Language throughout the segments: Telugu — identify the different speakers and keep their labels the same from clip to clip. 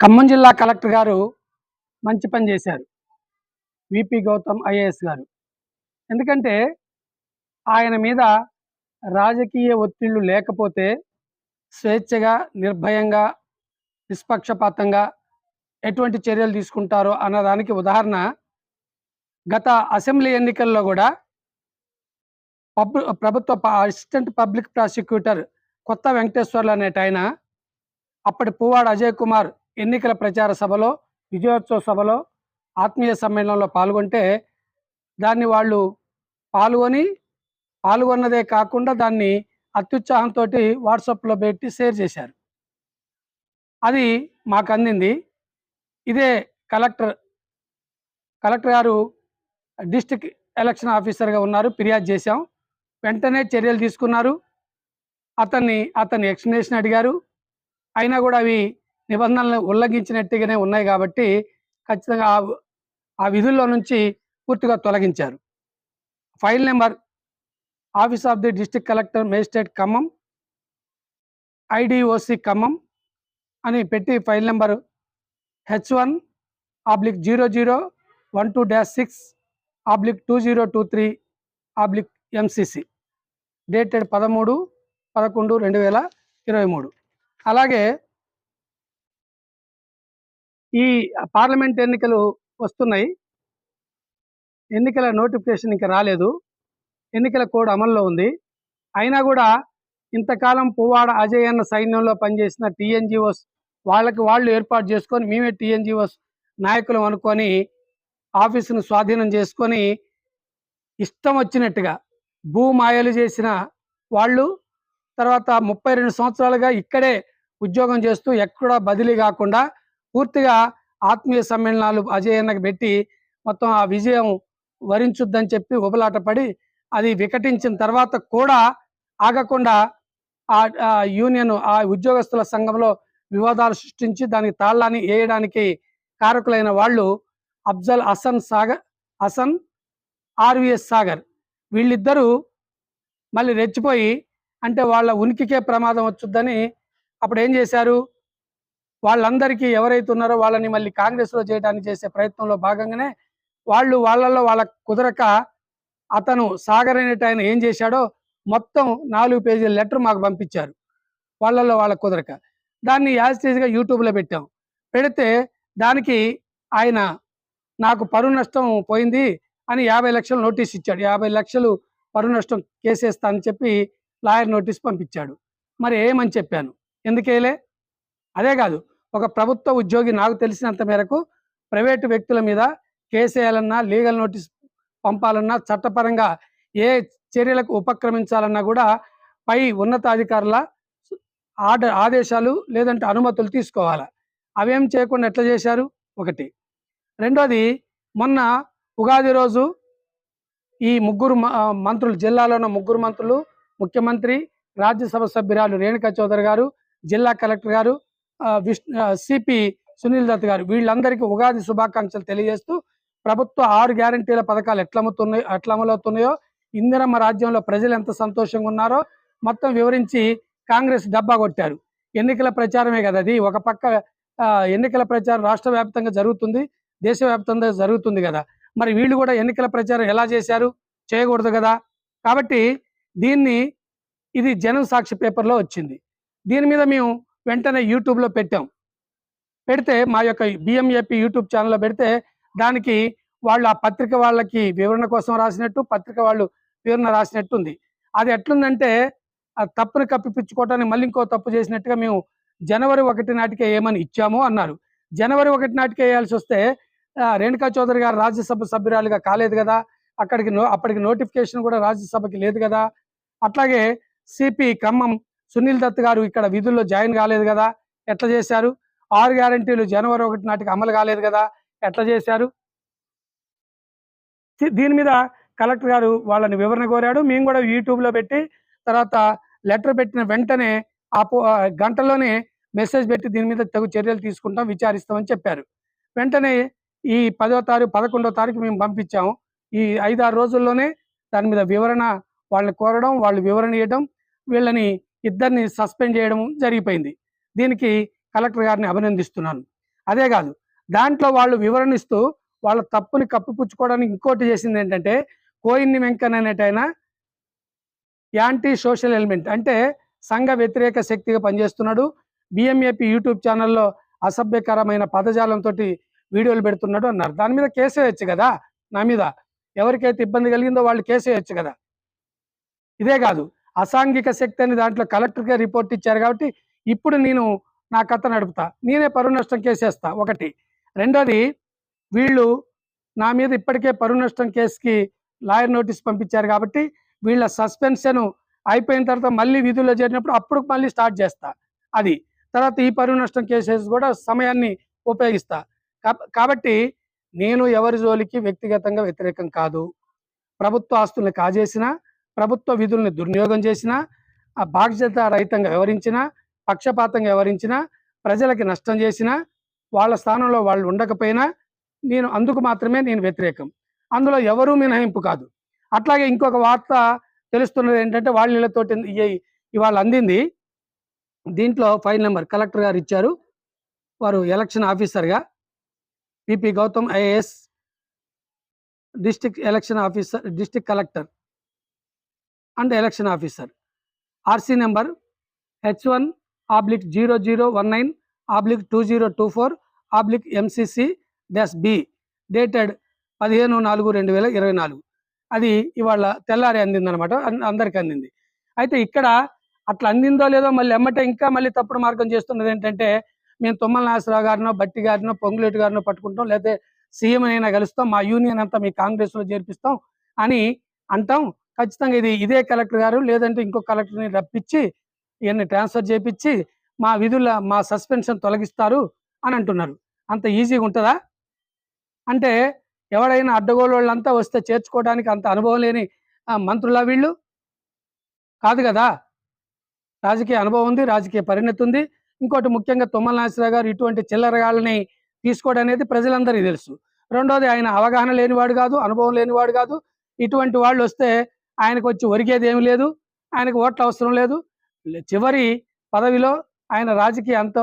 Speaker 1: ఖమ్మం జిల్లా కలెక్టర్ గారు మంచి పని చేశారు. విపి గౌతమ్ ఐఏఎస్ గారు. ఎందుకంటే ఆయన మీద రాజకీయ ఒత్తిళ్ళు లేకపోతే స్వేచ్ఛగా నిర్భయంగా నిష్పక్షపాతంగా ఎటువంటి చర్యలు తీసుకుంటారో అన్నదానికి ఉదాహరణ గత అసెంబ్లీ ఎన్నికల్లో కూడా పబ్ ప్రభుత్వ అసిస్టెంట్ పబ్లిక్ ప్రాసిక్యూటర్ కొత్త వెంకటేశ్వర్లు అనేట ఆయన అప్పటి పువ్వాడ అజయ్ కుమార్ ఎన్నికల ప్రచార సభలో విజయోత్సవ సభలో ఆత్మీయ సమ్మేళనంలో పాల్గొంటే దాన్ని వాళ్ళు పాల్గొని పాల్గొన్నదే కాకుండా దాన్ని అత్యుత్సాహంతో వాట్సాప్లో పెట్టి షేర్ చేశారు. అది మాకు అందింది. ఇదే కలెక్టర్ కలెక్టర్ గారు డిస్టిక్ ఎలక్షన్ ఆఫీసర్గా ఉన్నారు. ఫిర్యాదు చేశాం. వెంటనే చర్యలు తీసుకున్నారు. అతన్ని అతన్ని ఎక్స్ప్లెనేషన్ అడిగారు. అయినా కూడా అవి నిబంధనలు ఉల్లంఘించినట్టుగానే ఉన్నాయి కాబట్టి ఖచ్చితంగా ఆ- ఆ విధుల్లో నుంచి పూర్తిగా తొలగించారు. File number office of the district collector magistrate Khammam IDOC Khammam అని పెట్టి file number H one oblique zero zero one two dash six oblique two zero two three oblique MCC dated పదమూడు పదకొండు రెండు వేల ఇరవై మూడు. అలాగే ఈ పార్లమెంట్ ఎన్నికలు వస్తున్నాయి. ఎన్నికల నోటిఫికేషన్ ఇంకా రాలేదు. ఎన్నికల కోడ్ అమల్లో ఉంది. అయినా కూడా ఇంతకాలం పువ్వాడ అజయ్ అన్న సైన్యంలో పనిచేసిన టీఎన్జిఓస్ వాళ్ళకి వాళ్ళు ఏర్పాటు చేసుకొని మేమే టీఎన్జిఓస్ నాయకులం అనుకొని ఆఫీసును స్వాధీనం చేసుకొని ఇష్టం వచ్చినట్టుగా భూమాయలు చేసిన వాళ్ళు తర్వాత ముప్పై రెండు సంవత్సరాలుగా ఇక్కడే ఉద్యోగం చేస్తూ ఎక్కడా బదిలీ కాకుండా పూర్తిగా ఆత్మీయ సమ్మేళనాలు అజయన్నకు పెట్టి మొత్తం ఆ విజయం వరించుద్దని చెప్పి ఉబలాటపడి అది వికటించిన తర్వాత కూడా ఆగకుండా ఆ యూనియన్ ఆ ఉద్యోగస్తుల సంఘంలో వివాదాలు సృష్టించి దానికి తాళ్ళాన్ని వేయడానికి కారకులైన వాళ్ళు అఫ్జల్ హసన్ సాగర్ హసన్ ఆర్విఎస్ సాగర్ వీళ్ళిద్దరూ మళ్ళీ రెచ్చిపోయి అంటే వాళ్ళ ఉనికికే ప్రమాదం వచ్చుద్దని అప్పుడు ఏం చేశారు? వాళ్ళందరికీ ఎవరైతే ఉన్నారో వాళ్ళని మళ్ళీ కాంగ్రెస్లో చేయడానికి చేసే ప్రయత్నంలో భాగంగానే వాళ్ళు వాళ్ళల్లో వాళ్ళ కుదరక అతను సాగర్ అనేట ఆయన ఏం చేశాడో మొత్తం నాలుగు పేజీల లెటర్ మాకు పంపించారు. వాళ్ళల్లో వాళ్ళ కుదరక. దాన్ని యాజిటీజ్గా యూట్యూబ్లో పెట్టాం. పెడితే దానికి ఆయన నాకు పరువు నష్టం పోయింది అని యాభై లక్షలు నోటీస్ ఇచ్చాడు. యాభై లక్షలు పరు నష్టం కేసేస్తా అని చెప్పి లాయర్ నోటీస్ పంపించాడు. మరి ఏమని చెప్పాను? ఎందుకేలే? అదే కాదు ఒక ప్రభుత్వ ఉద్యోగి నాకు తెలిసినంత మేరకు ప్రైవేటు వ్యక్తుల మీద కేసేయాలన్నా లీగల్ నోటీస్ పంపాలన్నా చట్టపరంగా ఏ చర్యలకు ఉపక్రమించాలన్నా కూడా పై ఉన్నతాధికారుల ఆర్డర్ ఆదేశాలు లేదంటే అనుమతులు తీసుకోవాలి. అవేం చేయకుండా ఎట్లా చేశారు? ఒకటి. రెండోది మొన్న ఉగాది రోజు ఈ ముగ్గురు మ- మంత్రులు జిల్లాలో ఉన్న ముగ్గురు మంత్రులు ముఖ్యమంత్రి రాజ్యసభ సభ్యురాలు రేణుకా చౌదరి గారు జిల్లా కలెక్టర్ గారు సిపి సునీల్ దత్ గారు వీళ్ళందరికీ ఉగాది శుభాకాంక్షలు తెలియజేస్తూ ప్రభుత్వ ఆరు గ్యారంటీల పథకాలు ఎట్లా అమ్ముతున్నాయో ఎట్లా ఇందిరమ్మ రాజ్యంలో ప్రజలు ఎంత సంతోషంగా ఉన్నారో మొత్తం వివరించి కాంగ్రెస్ డబ్బా కొట్టారు. ఎన్నికల ప్రచారమే కదా అది. ఒక పక్క ఎన్నికల ప్రచారం రాష్ట్ర వ్యాప్తంగా జరుగుతుంది దేశవ్యాప్తంగా జరుగుతుంది కదా. మరి వీళ్ళు కూడా ఎన్నికల ప్రచారం ఎలా చేశారు? చేయకూడదు కదా. కాబట్టి దీన్ని ఇది జనం సాక్షి పేపర్లో వచ్చింది. దీని మీద మేము వెంటనే యూట్యూబ్లో పెట్టాం. పెడితే మా యొక్క బిఎంఏపి యూట్యూబ్ ఛానల్లో పెడితే దానికి వాళ్ళు ఆ పత్రిక వాళ్ళకి వివరణ కోసం రాసినట్టు పత్రిక వాళ్ళు వివరణ రాసినట్టు ఉంది అది ఎట్లుందంటే ఆ తప్పుని కప్పిపుచ్చుకోవటానికి మళ్ళీ ఇంకో తప్పు చేసినట్టుగా మేము జనవరి ఒకటి నాటికే ఏమని ఇచ్చాము అన్నారు. జనవరి ఒకటి నాటికే వేయాల్సి వస్తే రేణుకా చౌదరి గారు రాజ్యసభ సభ్యురాలుగా కాలేదు కదా అక్కడికి నో అప్పటికి నోటిఫికేషన్ కూడా రాజ్యసభకి లేదు కదా అట్లాగే సిపి ఖమ్మం సునీల్ దత్ గారు ఇక్కడ విధుల్లో జాయిన్ కాలేదు కదా ఎట్లా చేశారు? ఆరు గ్యారంటీలు జనవరి ఒకటి నాటికి అమలు కాలేదు కదా ఎట్లా చేశారు? దీని మీద కలెక్టర్ గారు వాళ్ళని వివరణ కోరాడు. మేము కూడా యూట్యూబ్లో పెట్టి తర్వాత లెటర్ పెట్టిన వెంటనే ఆ ఆ గంటలోనే మెసేజ్ పెట్టి దీని మీద తగు చర్యలు తీసుకుంటాం విచారిస్తామని చెప్పారు. వెంటనే ఈ పదో తారీఖు పదకొండో తారీఖు మేము పంపించాము. ఈ ఐదారు రోజుల్లోనే దాని మీద వివరణ వాళ్ళని కోరడం వాళ్ళు వివరణ ఇవ్వడం వీళ్ళని ఇద్దరిని సస్పెండ్ చేయడం జరిగిపోయింది. దీనికి కలెక్టర్ గారిని అభినందిస్తున్నాను. అదే కాదు దాంట్లో వాళ్ళు వివరణ ఇస్తూ వాళ్ళ తప్పుని కప్పిపుచ్చుకోవడానికి ఇంకోటి చేసింది ఏంటంటే కోయిన్ని వెంకన్ అనేటైన యాంటీ సోషల్ ఎలిమెంట్ అంటే సంఘ వ్యతిరేక శక్తిగా పనిచేస్తున్నాడు. బిఎంఏపీ యూట్యూబ్ ఛానల్లో అసభ్యకరమైన పదజాలంతో వీడియోలు పెడుతున్నాడు అన్నారు. దాని మీద కేసు వేయచ్చు కదా నా మీద. ఎవరికైతే ఇబ్బంది కలిగిందో వాళ్ళు కేసు వేయచ్చు కదా. ఇదే కాదు అసాంఘిక శక్తి అని దాంట్లో కలెక్టర్గా రిపోర్ట్ ఇచ్చారు కాబట్టి ఇప్పుడు నేను నా కథ నడుపుతా. నేనే పరువు నష్టం కేసేస్తా. ఒకటి. రెండోది వీళ్ళు నా మీద ఇప్పటికే పరువు నష్టం కేసుకి లాయర్ నోటీస్ పంపించారు కాబట్టి వీళ్ళ సస్పెన్షన్ అయిపోయిన తర్వాత మళ్ళీ విధుల్లో చేరినప్పుడు అప్పుడు మళ్ళీ స్టార్ట్ చేస్తా. అది. తర్వాత ఈ పరువు నష్టం కేసెస్ కూడా సమయాన్ని ఉపయోగిస్తా. కాబట్టి నేను ఎవరి జోలికి వ్యక్తిగతంగా వ్యతిరేకం కాదు. ప్రభుత్వ ఆస్తుల్ని కాజేసినా ప్రభుత్వ విధుల్ని దుర్వినియోగం చేసినా ఆ బాధ్యత రహితంగా వ్యవహరించినా పక్షపాతంగా వ్యవహరించినా ప్రజలకి నష్టం చేసినా వాళ్ళ స్థానంలో వాళ్ళు ఉండకపోయినా నేను అందుకు మాత్రమే నేను వ్యతిరేకం. అందులో ఎవరూ మినహాయింపు కాదు. అట్లాగే ఇంకొక వార్త తెలుస్తున్నది ఏంటంటే వాళ్ళ ఇళ్ళతోటి ఇవాళ అందింది. దీంట్లో ఫైల్ నెంబర్ కలెక్టర్ గారు ఇచ్చారు. వారు ఎలక్షన్ ఆఫీసర్గా. P P Gautam IAS district election officer district collector. And election officer. RC number H one oblique zero zero one nine oblique two zero two four oblique MCC dash B dated పదిహేను నాలుగు రెండు వేల ఇరవై నాలుగు. అది ఇవాళ తెల్లారి అందింది అనమాట అందరికి అందింది. అయితే ఇక్కడ అట్లా అందిందో లేదో మళ్ళీ ఎమ్మటే ఇంకా మళ్ళీ తప్పుడు మార్గం చేస్తున్నది ఏంటంటే మేము తుమ్మల నాగేశ్వరరావు గారినో బట్టి గారినో పొంగులేటి గారినో పట్టుకుంటాం లేకపోతే సీఎం అయినా కలుస్తాం మా యూనియన్ అంతా మీ కాంగ్రెస్లో చేర్పిస్తాం అని అంటాం. ఖచ్చితంగా ఇది ఇదే కలెక్టర్ గారు లేదంటే ఇంకో కలెక్టర్ని రప్పించి ఇవన్నీ ట్రాన్స్ఫర్ చేపించి మా విధుల మా సస్పెన్షన్ తొలగిస్తారు అని అంటున్నారు. అంత ఈజీగా ఉంటుందా? అంటే ఎవడైనా అడ్డగోలు వాళ్ళంతా వస్తే చేర్చుకోవడానికి అంత అనుభవం లేని మంత్రుల వీళ్ళు? కాదు కదా. రాజకీయ అనుభవం ఉంది రాజకీయ పరిణతి ఉంది. ఇంకోటి ముఖ్యంగా తుమ్మల నాగేశ్వరరావు గారు ఇటువంటి చిల్లరగాళ్ళని తీసుకోవడం అనేది ప్రజలందరికీ తెలుసు. రెండోది ఆయన అవగాహన లేనివాడు కాదు అనుభవం లేనివాడు కాదు. ఇటువంటి వాళ్ళు వస్తే ఆయనకు వచ్చి ఒరిగేది ఏమి లేదు ఆయనకు ఓట్ల అవసరం లేదు. చివరి పదవిలో ఆయన రాజకీయ అంత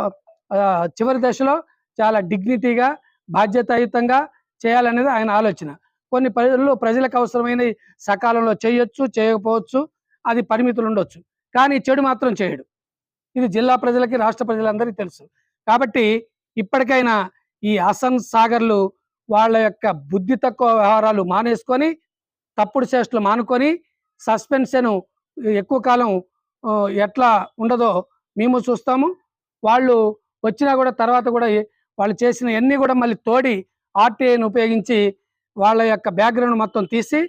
Speaker 1: చివరి దశలో చాలా డిగ్నిటీగా బాధ్యతాయుతంగా చేయాలనేది ఆయన ఆలోచన. కొన్ని ప్రజలు ప్రజలకు అవసరమైన సకాలంలో చేయొచ్చు చేయకపోవచ్చు అది పరిమితులు ఉండొచ్చు. కానీ చెడు మాత్రం చేయడు. ఇది జిల్లా ప్రజలకి రాష్ట్ర ప్రజలందరికీ తెలుసు. కాబట్టి ఇప్పటికైనా ఈ అసన్ సాగర్లు వాళ్ళ యొక్క బుద్ధి తక్కువ వ్యవహారాలు మానేసుకొని తప్పుడు చేష్టలు మానుకొని సస్పెన్షన్ ఎక్కువ కాలం ఎట్లా ఉండదో మేము చూస్తాము. వాళ్ళు వచ్చినా కూడా తర్వాత కూడా వాళ్ళు చేసిన అన్ని కూడా మళ్ళీ తోడి ఆర్టీఐని ఉపయోగించి వాళ్ళ యొక్క బ్యాక్గ్రౌండ్ మొత్తం తీసి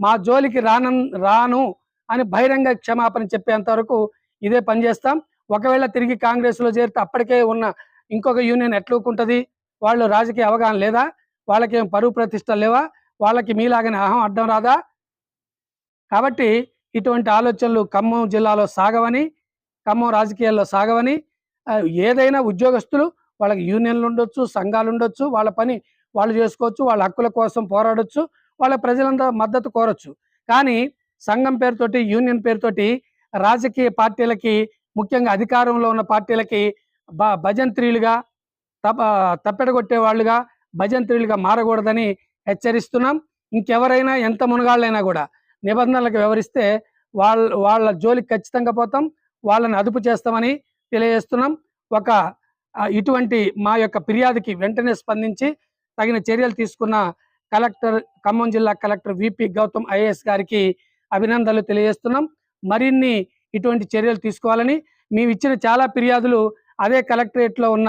Speaker 1: మా జోలికి రాను రాను అని బహిరంగ క్షమాపణ చెప్పేంత వరకు ఇదే పని చేస్తాం. ఒకవేళ తిరిగి కాంగ్రెస్లో చేరితే అప్పటికే ఉన్న ఇంకొక యూనియన్ ఎట్లుకుంటుంది వాళ్ళు రాజకీయ అవగాహన లేదా? వాళ్ళకేం పరువు ప్రతిష్ట లేవా? వాళ్ళకి మీలాగనే అహం అడ్డం రాదా? కాబట్టి ఇటువంటి ఆలోచనలు ఖమ్మం జిల్లాలో సాగవని ఖమ్మం రాజకీయాల్లో సాగవని ఏదైనా ఉద్యోగస్తులు వాళ్ళకి యూనియన్లు ఉండొచ్చు సంఘాలు ఉండొచ్చు వాళ్ళ పని వాళ్ళు చేసుకోవచ్చు వాళ్ళ హక్కుల కోసం పోరాడొచ్చు వాళ్ళ ప్రజలంతా మద్దతు కోరొచ్చు. కానీ సంఘం పేరుతోటి యూనియన్ పేరుతోటి రాజకీయ పార్టీలకి ముఖ్యంగా అధికారంలో ఉన్న పార్టీలకి బ భజంత్రీలుగా తప్ప తప్పెడగొట్టే వాళ్ళుగా భజంత్రీలుగా మారకూడదని హెచ్చరిస్తున్నాం. ఇంకెవరైనా ఎంత మునగాళ్ళైనా కూడా నిబంధనలకు వివరిస్తే వాళ్ళ వాళ్ళ జోలికి ఖచ్చితంగా పోతాం. వాళ్ళని అదుపు చేస్తామని తెలియజేస్తున్నాం. ఒక ఇటువంటి మా యొక్క ఫిర్యాదుకి వెంటనే స్పందించి తగిన చర్యలు తీసుకున్న కలెక్టర్ ఖమ్మం జిల్లా కలెక్టర్ విపి గౌతమ్ ఐఏఎస్ గారికి అభినందనలు తెలియజేస్తున్నాం. మరిన్ని ఇటువంటి చర్యలు తీసుకోవాలని మేము ఇచ్చిన చాలా ఫిర్యాదులు అదే కలెక్టరేట్లో ఉన్న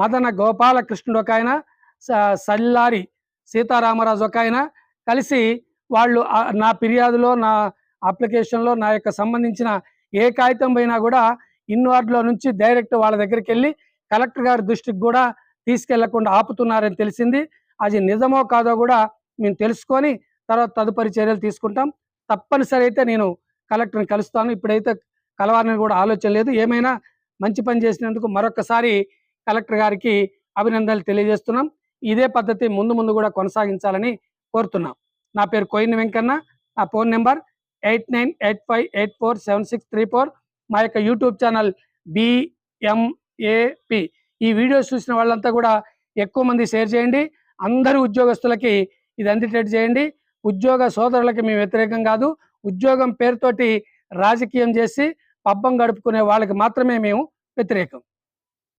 Speaker 1: మదన గోపాలకృష్ణుడు ఒక ఆయన సల్లారి సీతారామరాజు ఒక ఆయన కలిసి వాళ్ళు నా ఫిర్యాదులో నా అప్లికేషన్లో నా యొక్క సంబంధించిన ఏ కాగితం పోయినా కూడా ఇన్వార్డ్లో నుంచి డైరెక్ట్ వాళ్ళ దగ్గరికి వెళ్ళి కలెక్టర్ గారి దృష్టికి కూడా తీసుకెళ్ళకుండా ఆపుతున్నారని తెలిసింది. అది నిజమో కాదో కూడా మేము తెలుసుకొని తర్వాత తదుపరి చర్యలు తీసుకుంటాం. తప్పనిసరి అయితే నేను కలెక్టర్ని కలుస్తాను. ఇప్పుడైతే కలవాలని కూడా ఆలోచన లేదు. ఏమైనా మంచి పని చేసినందుకు మరొకసారి కలెక్టర్ గారికి అభినందనలు తెలియజేస్తున్నాం. ఇదే పద్ధతి ముందు ముందు కూడా కొనసాగించాలని కోరుతున్నాం. నా పేరు కోయిన్ వెంకన్న. నా phone number eight nine eight five eight four seven six three four. మా యొక్క యూట్యూబ్ ఛానల్ బిఎంఏపి ఈ వీడియోస్ చూసిన వాళ్ళంతా కూడా ఎక్కువ మంది షేర్ చేయండి. అందరు ఉద్యోగస్తులకి ఇది అందేటట్టు చేయండి. ఉద్యోగ సోదరులకి మేము వ్యతిరేకం కాదు. ఉద్యోగం పేరుతోటి రాజకీయం చేసి పబ్బం గడుపుకునే వాళ్ళకి మాత్రమే మేము వ్యతిరేకం.